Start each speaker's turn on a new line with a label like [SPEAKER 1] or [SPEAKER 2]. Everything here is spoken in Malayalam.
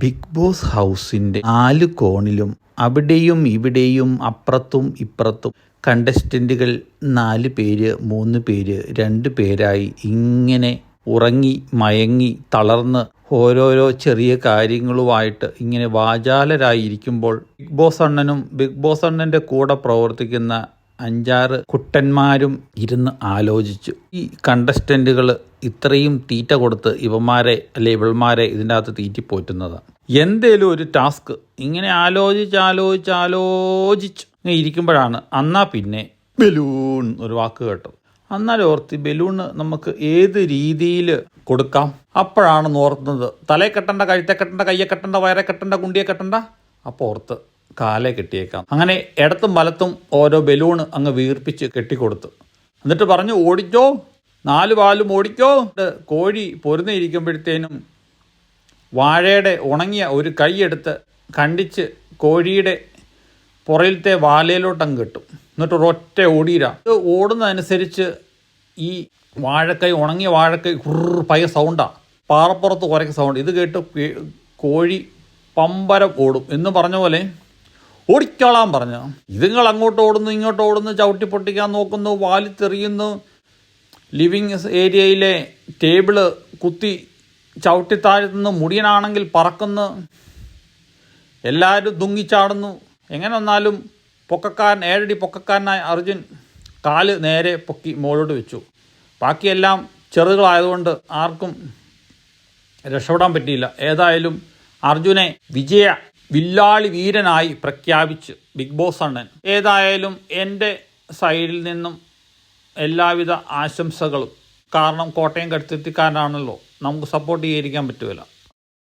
[SPEAKER 1] ബിഗ് ബോസ് ഹൗസിന്റെ നാല് കോണിലും അവിടെയും ഇവിടെയും അപ്പുറത്തും ഇപ്പുറത്തും കണ്ടസ്റ്റന്റുകൾ നാല് പേര് മൂന്ന് പേര് രണ്ട് പേരായി ഇങ്ങനെ ഉറങ്ങി മയങ്ങി തളർന്ന് ഓരോരോ ചെറിയ കാര്യങ്ങളുമായിട്ട് ഇങ്ങനെ വാചാലരായിരിക്കുമ്പോൾ ബിഗ് ബോസ് അണ്ണനും ബിഗ് ബോസ് അണ്ണന്റെ കൂടെ പ്രവർത്തിക്കുന്ന അഞ്ചാറ് കുട്ടന്മാരും ഇരുന്ന് ആലോചിച്ചു. ഈ കണ്ടസ്റ്റന്റുകൾ ഇത്രയും തീറ്റ കൊടുത്ത് ഇവന്മാരെ അല്ലെ ഇവൾമാരെ ഇതിന്റെ അകത്ത് തീറ്റിപ്പോറ്റുന്നത്. എന്തേലും ഒരു ടാസ്ക് ഇങ്ങനെ ആലോചിച്ച് ആലോചിച്ച് ആലോചിച്ച് ഇങ്ങനെ ഇരിക്കുമ്പോഴാണ് അന്നാ പിന്നെ ബലൂൺ ഒരു വാക്ക് കേട്ടത്. അന്നാലും ഓർത്തി ബലൂണ് നമുക്ക് ഏത് രീതിയിൽ കൊടുക്കാം? അപ്പോഴാണ് ഓർത്തുന്നത് തലയെ കെട്ടണ്ട കഴുത്തെ കെട്ടണ്ട കയ്യെ കെട്ടണ്ട വയറെ കെട്ടണ്ട കുണ്ടിയെ കെട്ടണ്ട? അപ്പോൾ ഓർത്ത്. കാലെ കെട്ടിയേക്കാം. അങ്ങനെ ഇടത്തും വലത്തും ഓരോ ബലൂൺ അങ്ങ് വീർപ്പിച്ച് കെട്ടിക്കൊടുത്തു. എന്നിട്ട് പറഞ്ഞു ഓടിക്കോ നാല് പാലും ഓടിക്കോ. കോഴി പൊരുന്നിരിക്കുമ്പോഴത്തേനും വാഴയുടെ ഉണങ്ങിയ ഒരു കൈയെടുത്ത് കണ്ടിച്ച് കോഴിയുടെ പുറയിലത്തെ വാലയിലോട്ടങ്ങ് കെട്ടും. എന്നിട്ട് ഒരൊറ്റ ഓടിയിരാം ഇത് ഓടുന്നതനുസരിച്ച് ഈ വാഴക്കൈ ഉണങ്ങിയ വാഴക്കൈ ഹുറ് പയ സൗണ്ടാണ് പാറപ്പുറത്ത് കുറയ്ക്ക് സൗണ്ട് ഇത് കേട്ട് കോഴി പമ്പരം ഓടും. എന്ന് പറഞ്ഞ പോലെ ഓടിക്കോളാൻ പറഞ്ഞു. ഇതുങ്ങൾ അങ്ങോട്ട് ഓടുന്നു ഇങ്ങോട്ട് ഓടുന്നു ചവിട്ടി പൊട്ടിക്കാൻ നോക്കുന്നു വാലിത്തെറിയുന്നു ലിവിങ് ഏരിയയിലെ ടേബിൾ കുത്തി ചവിട്ടി താഴ്ത്തുന്നു മുടിയനാണെങ്കിൽ പറക്കുന്നു. എല്ലാവരും തുങ്ങിച്ചാടുന്നു എങ്ങനെ വന്നാലും പൊക്കക്കാരൻ ഏഴടി പൊക്കക്കാരനായ അർജുൻ കാൽ നേരെ പൊക്കി മുകളിലോട്ട് വെച്ചു. ബാക്കിയെല്ലാം ചെറുകളായതുകൊണ്ട് ആർക്കും രക്ഷപ്പെടാൻ പറ്റിയില്ല. ഏതായാലും അർജുനെ വിജയ വില്ലാളി വീരനായി പ്രഖ്യാപിച്ച് ബിഗ് ബോസ് അണ്ണൻ. ഏതായാലും എന്റെ സൈഡിൽ നിന്നും എല്ലാവിധ ആശംസകളും. കാരണം കോട്ടയം കടുത്തെത്തിക്കാരനാണല്ലോ നമുക്ക് സപ്പോർട്ട് ചെയ്യാതിരിക്കാൻ പറ്റുമല്ലോ